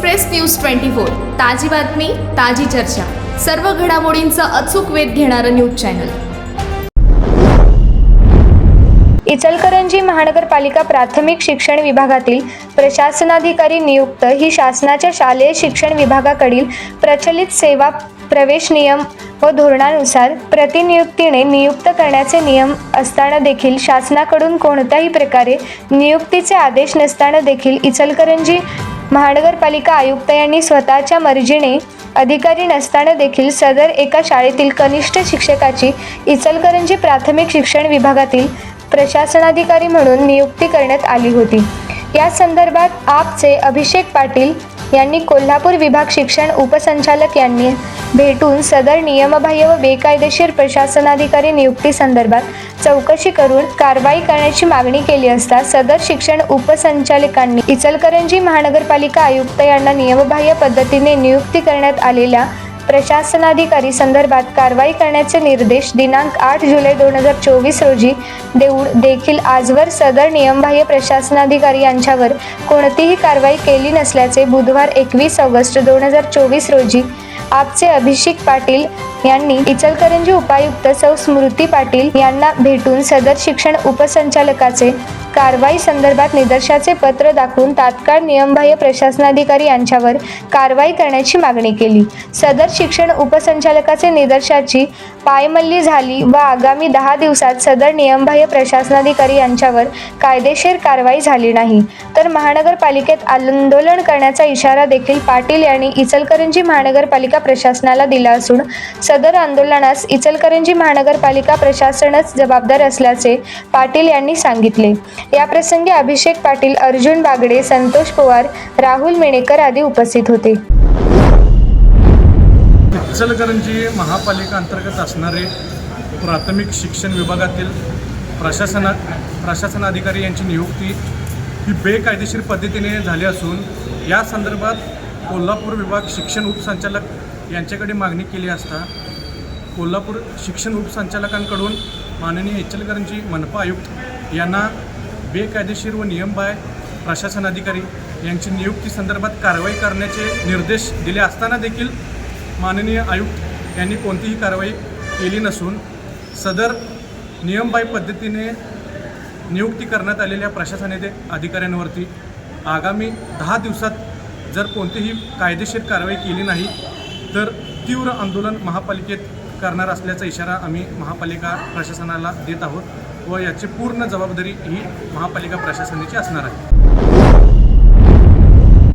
Express news twenty four ताजी बातमी ताजी चर्चा. सर्व घडामोडींचा अचूक वेध घेणारं न्यूज चॅनल. इचलकरंजी महानगरपालिका प्राथमिक शिक्षण विभागातील प्रशासनाधिकारी नियुक्त ही शासनाच्या शालेय शिक्षण विभागाकडील प्रचलित सेवा प्रवेश नियम व धोरणानुसार प्रतिनियुक्तीने नियुक्त करण्याचे नियम असताना देखील शासनाकडून कोणत्याही प्रकारे नियुक्तीचे आदेश नसताना देखील इचलकरंजी महानगरपालिका आयुक्त यांनी स्वतःच्या मर्जीने अधिकारी नसताना देखील सदर एका शाळेतील कनिष्ठ शिक्षकाची इचलकरंजी प्राथमिक शिक्षण विभागातील प्रशासनाधिकारी म्हणून नियुक्ती करण्यात आली होती. या संदर्भात आपचे अभिषेक पाटील यांनी कोल्हापूर विभाग शिक्षण उपसंचालक यांनी भेटून सदर नियमबाह्य व बेकायदेशीर प्रशासनाधिकारी नियुक्ती संदर्भात चौकशी करून कारवाई करण्याची मागणी केली असता सदर शिक्षण उपसंचालकांनी इचलकरंजी महानगरपालिका आयुक्त यांना नियमबाह्य पद्धतीने नियुक्ती करण्यात आलेल्या प्रशासनाधिकारी संदर्भात कारवाई करण्याचे निर्देश दिनांक आठ जुलै दोन हजार चोवीस रोजी देऊळ देखील आजवर सदर नियमबाह्य प्रशासनाधिकारी यांच्यावर कोणतीही कारवाई केली नसल्याचे बुधवार एकवीस ऑगस्ट दोन हजार चोवीस रोजी आपचे अभिषेक पाटील यांनी इचलकरंजी उपायुक्त सौ स्मृती पाटील यांना भेटून सदर शिक्षण उपसंचालकाचे कारवाई संदर्भात निदर्शाचे पत्र दाखवून तात्काळ नियमबाह्य प्रशासनाधिकारी यांच्यावर कारवाई करण्याची मागणी केली. सदर शिक्षण उपसंचालकाचे निदर्शाची पायमल्ली झाली व आगामी दहा दिवसात सदर नियमबाह्य प्रशासनाधिकारी यांच्यावर कायदेशीर कारवाई झाली नाही. तर महानगरपालिकेत आंदोलन करण्याचा इशारा देखील पाटील यांनी इचलकरंजी महानगरपालिका प्रशासनाला दिला असून सदर आंदोलनास इचलकरंजी महानगरपालिका प्रशासनच जबाबदार असल्याचे पाटील यांनी सांगितले. याप्रसंगी अभिषेक पाटील अर्जुन बागडे संतोष पवार राहुल मेणेकर आदी उपस्थित होते. इचलकरंजी महापालिका अंतर्गत असणारे प्राथमिक शिक्षण विभागातील प्रशासना प्रशासन अधिकारी यांची नियुक्ती ही बेकायदेशीर पद्धतीने झाली असून या संदर्भात कोल्हापूर विभाग शिक्षण उपसंचालक यांच्याकडे मागणी केली असता कोल्हापूर शिक्षण उपसंचालकांकडून माननीय इचलकरंजी मनपा आयुक्त यांना बेकायदेशीर व नियमबाह्य प्रशासन अधिकारी यांची नियुक्ती संदर्भात कारवाई करण्याचे निर्देश दिले असताना देखील माननीय आयुक्त यांनी कोणतीही कारवाई केली नसून सदर नियमबाह्य पद्धतीने नियुक्ती करण्यात आलेल्या प्रशासनाचे अधिकाऱ्यांवरती आगामी दहा दिवसात जर कोणतीही कायदेशीर कारवाई केली नाही तर तीव्र आंदोलन महापालिकेत करणार असल्याचा इशारा आम्ही महापालिका प्रशासनाला देत आहोत व याची पूर्ण जबाबदारी ही महापालिका प्रशासनाची असणार आहे.